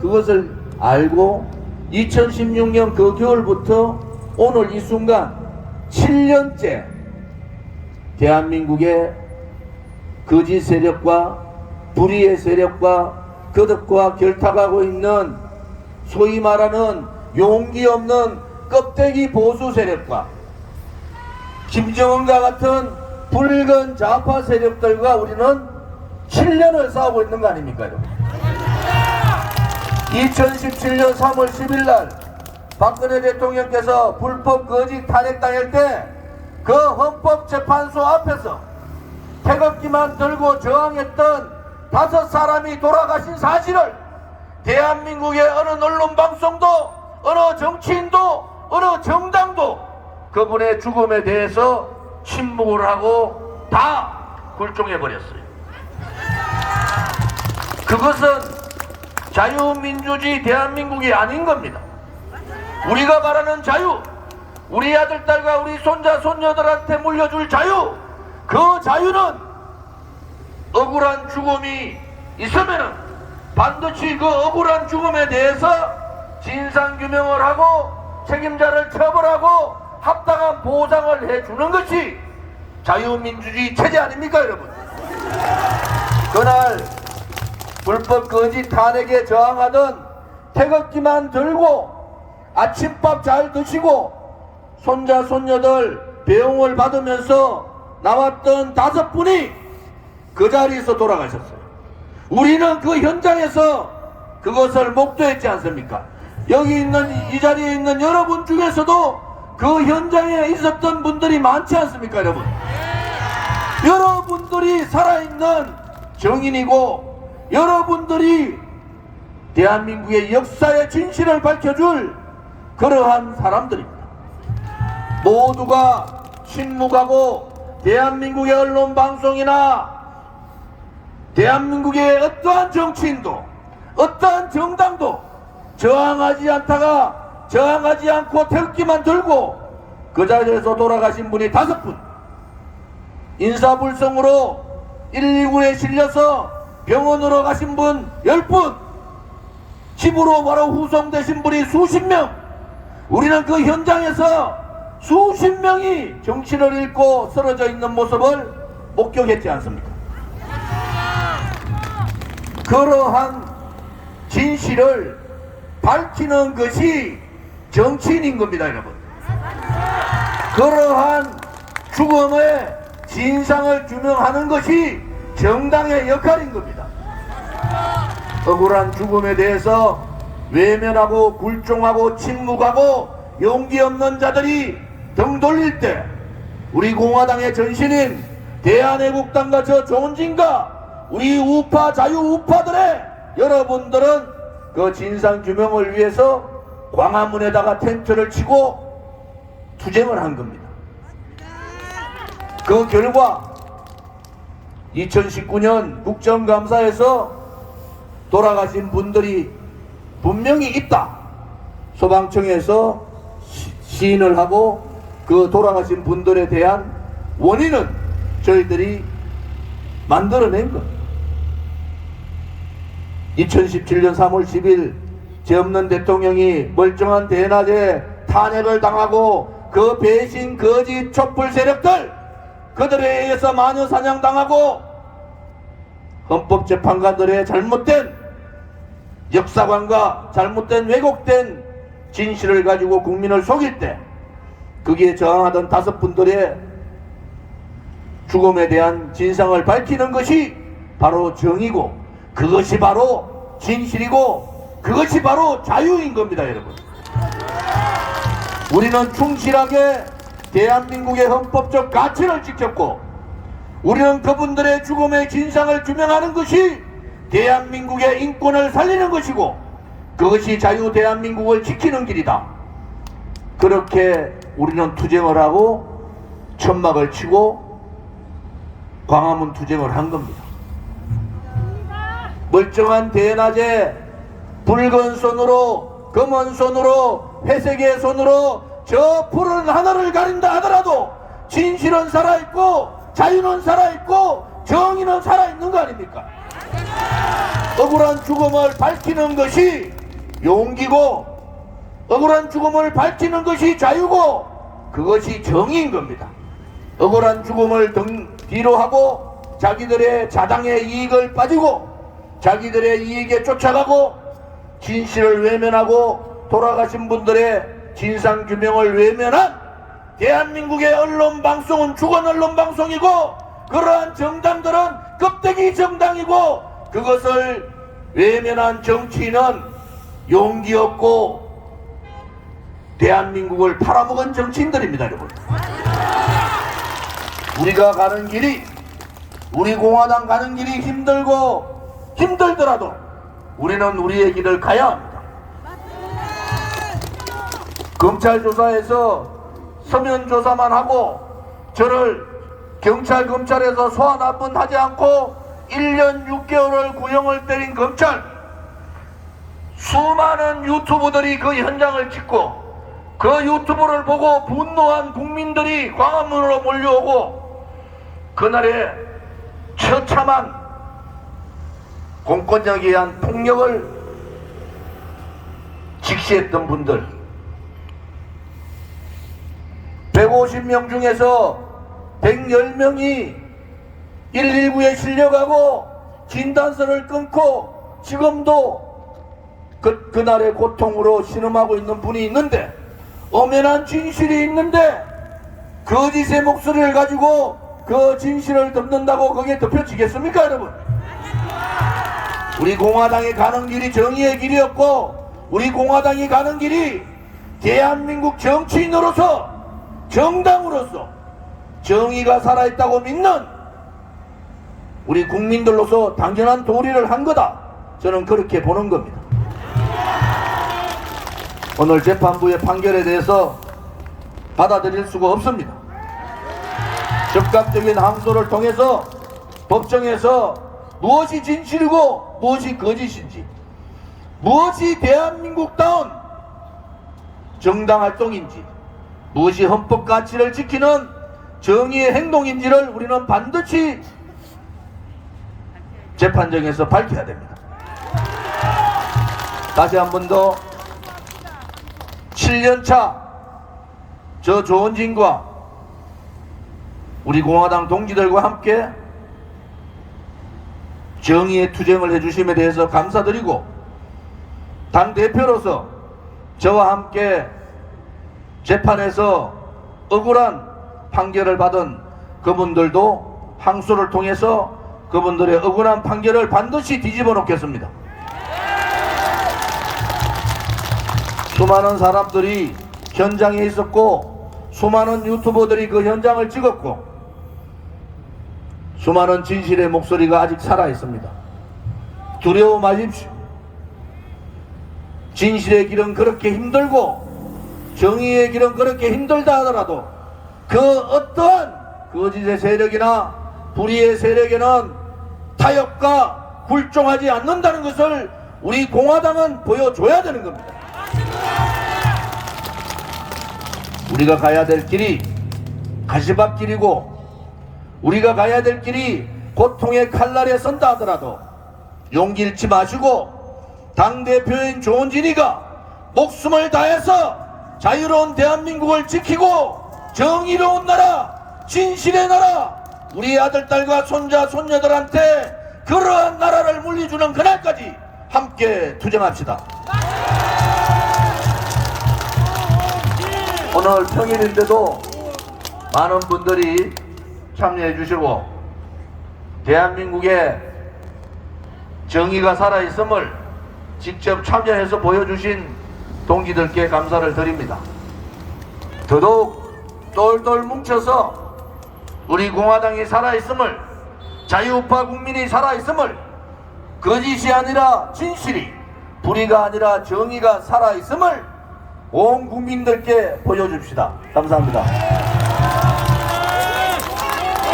그것을 알고 2016년 그 겨울부터 오늘 이 순간 7년째 대한민국의 거짓 세력과 불의의 세력과 거듭과 결탁하고 있는 소위 말하는 용기 없는 껍데기 보수 세력과 김정은과 같은 붉은 좌파 세력들과 우리는 7년을 싸우고 있는 거 아닙니까 여러분 2017년 3월 10일 날 박근혜 대통령께서 불법 거짓 탄핵당할 때 그 헌법재판소 앞에서 태극기만 들고 저항했던 다섯 사람이 돌아가신 사실을 대한민국의 어느 언론 방송도 어느 정치인도 어느 정당도 그분의 죽음에 대해서 침묵을 하고 다 굴종해 버렸어요. 그것은 자유민주주의 대한민국이 아닌 겁니다. 우리가 말하는 자유, 우리 아들, 딸과 우리 손자, 손녀들한테 물려줄 자유, 그 자유는 억울한 죽음이 있으면 반드시 그 억울한 죽음에 대해서 진상규명을 하고 책임자를 처벌하고 합당한 보상을 해주는 것이 자유민주주의 체제 아닙니까 여러분? 그날 불법 거짓 탄핵에 저항하던 태극기만 들고 아침밥 잘 드시고 손자 손녀들 배웅을 받으면서 나왔던 다섯 분이 그 자리에서 돌아가셨어요. 우리는 그 현장에서 그것을 목도했지 않습니까? 여기 있는 이 자리에 있는 여러분 중에서도 그 현장에 있었던 분들이 많지 않습니까, 여러분? 여러분들이 살아있는 정인이고 여러분들이 대한민국의 역사의 진실을 밝혀줄 그러한 사람들입니다. 모두가 침묵하고 대한민국의 언론 방송이나 대한민국의 어떠한 정치인도 어떠한 정당도 저항하지 않다가 저항하지 않고 태극기만 들고 그 자리에서 돌아가신 분이 다섯 분 인사불성으로 119에 실려서 병원으로 가신 분 10분 집으로 바로 후송되신 분이 수십 명 우리는 그 현장에서 수십 명이 정신을 잃고 쓰러져 있는 모습을 목격했지 않습니까? 그러한 진실을 밝히는 것이 정치인인 겁니다, 여러분. 그러한 죽음의 진상을 규명하는 것이 정당의 역할인 겁니다. 억울한 죽음에 대해서 외면하고 굴종하고 침묵하고 용기 없는 자들이 등 돌릴 때 우리 공화당의 전신인 대한애국당과 저 조은진과 우리 우파 자유 우파들의 여러분들은 그 진상 규명을 위해서 광화문에다가 텐트를 치고 투쟁을 한 겁니다. 그 결과 2019년 국정감사에서 돌아가신 분들이 분명히 있다. 소방청에서 시- 시인을 하고 그 돌아가신 분들에 대한 원인은 저희들이 만들어낸 것. 2017년 3월 10일 죄 없는 대통령이 멀쩡한 대낮에 탄핵을 당하고 그 배신 거짓 촛불 세력들 그들에 의해서 마녀 사냥당하고 헌법재판관들의 잘못된 역사관과 잘못된 왜곡된 진실을 가지고 국민을 속일 때 거기에 저항하던 다섯 분들의 죽음에 대한 진상을 밝히는 것이 바로 정이고 그것이 바로 진실이고 그것이 바로 자유인 겁니다 여러분. 우리는 충실하게 대한민국의 헌법적 가치를 지켰고 우리는 그분들의 죽음의 진상을 규명하는 것이 대한민국의 인권을 살리는 것이고 그것이 자유 대한민국을 지키는 길이다. 그렇게 우리는 투쟁을 하고 천막을 치고 광화문 투쟁을 한 겁니다. 멀쩡한 대낮에 붉은 손으로 검은 손으로 회색의 손으로 저 푸른 하늘을 가린다 하더라도 진실은 살아있고 자유는 살아있고 정의는 살아있는 거 아닙니까? 억울한 죽음을 밝히는 것이 용기고 억울한 죽음을 밝히는 것이 자유고 그것이 정의인 겁니다. 억울한 죽음을 등 뒤로 하고 자기들의 자당의 이익을 빠지고 자기들의 이익에 쫓아가고 진실을 외면하고 돌아가신 분들의 진상 규명을 외면한 대한민국의 언론 방송은 죽은 언론 방송이고 그러한 정당들은 껍데기 정당이고 그것을 외면한 정치인은 용기 없고 대한민국을 팔아먹은 정치인들입니다, 여러분. 우리가 가는 길이 우리 공화당 가는 길이 힘들고 힘들더라도 우리는 우리의 길을 가야 합니다. 검찰 조사에서 서면 조사만 하고 저를 경찰 검찰에서 소환 한 번 하지 않고 1년 6개월을 구형을 때린 검찰. 수많은 유튜브들이 그 현장을 찍고 그 유튜브를 보고 분노한 국민들이 광화문으로 몰려오고 그날의 처참한 공권력에 의한 폭력을 직시했던 분들 150명 중에서 110명이 119에 실려가고 진단서를 끊고 지금도 그, 그날의 고통으로 신음하고 있는 분이 있는데 엄연한 진실이 있는데 거짓의 목소리를 가지고 그 진실을 덮는다고 거기에 덮여지겠습니까 여러분? 우리 공화당이 가는 길이 정의의 길이었고 우리 공화당이 가는 길이 대한민국 정치인으로서 정당으로서 정의가 살아있다고 믿는 우리 국민들로서 당연한 도리를 한 거다. 저는 그렇게 보는 겁니다. 오늘 재판부의 판결에 대해서 받아들일 수가 없습니다. 적극적인 항소를 통해서 법정에서 무엇이 진실이고 무엇이 거짓인지 무엇이 대한민국다운 정당 활동인지 무엇이 헌법 가치를 지키는 정의의 행동인지를 우리는 반드시 재판정에서 밝혀야 됩니다. 다시 한 번 더 7년차 저 조원진과 우리 공화당 동지들과 함께 정의의 투쟁을 해주심에 대해서 감사드리고 당 대표로서 저와 함께 재판에서 억울한 판결을 받은 그분들도 항소를 통해서 그분들의 억울한 판결을 반드시 뒤집어 놓겠습니다. 수많은 사람들이 현장에 있었고 수많은 유튜버들이 그 현장을 찍었고 수많은 진실의 목소리가 아직 살아 있습니다. 두려워 마십시오. 진실의 길은 그렇게 힘들고 정의의 길은 그렇게 힘들다 하더라도 그 어떠한 거짓의 세력이나 불의의 세력에는 타협과 굴종하지 않는다는 것을 우리 공화당은 보여줘야 되는 겁니다. 우리가 가야 될 길이 가시밭길이고 우리가 가야 될 길이 고통의 칼날에 선다 하더라도 용기 잃지 마시고 당대표인 조은진이가 목숨을 다해서 자유로운 대한민국을 지키고 정의로운 나라 진실의 나라 우리 아들 딸과 손자 손녀들한테 그러한 나라를 물려주는 그날까지 함께 투쟁합시다. 오늘 평일인데도 많은 분들이 참여해 주시고 대한민국에 정의가 살아있음을 직접 참여해서 보여주신 동지들께 감사를 드립니다. 더더욱 똘똘 뭉쳐서 우리 공화당이 살아있음을 자유우파 국민이 살아있음을 거짓이 아니라 진실이 불의가 아니라 정의가 살아있음을 온 국민들께 보여줍시다. 감사합니다.